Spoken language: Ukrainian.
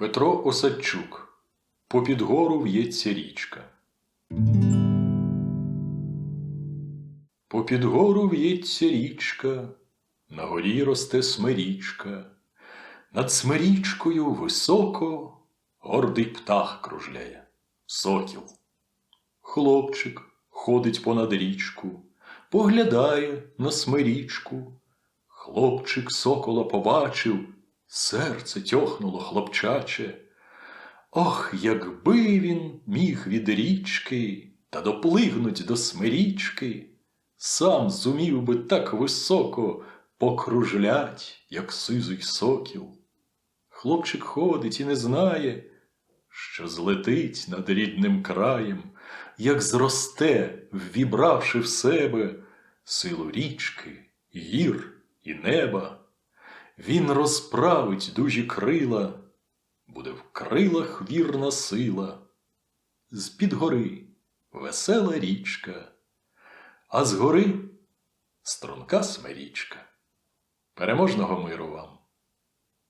Петро Осадчук. Попід гору в'ється річка. Попід гору в'ється річка, на горі росте смирічка. Над смирічкою високо гордий птах кружляє, сокіл. Хлопчик ходить понад річку, поглядає на смирічку. Хлопчик сокола побачив, серце тьохнуло хлопчаче. Ох, якби він міг від річки та доплигнуть до смирічки, сам зумів би так високо покружлять, як сизий сокіл. Хлопчик ходить і не знає, що злетить над рідним краєм, як зросте, ввібравши в себе силу річки, гір і неба. Він розправить дужі крила, буде в крилах вірна сила. З-під гори весела річка, а з гори струнка смирічка. Переможного миру вам!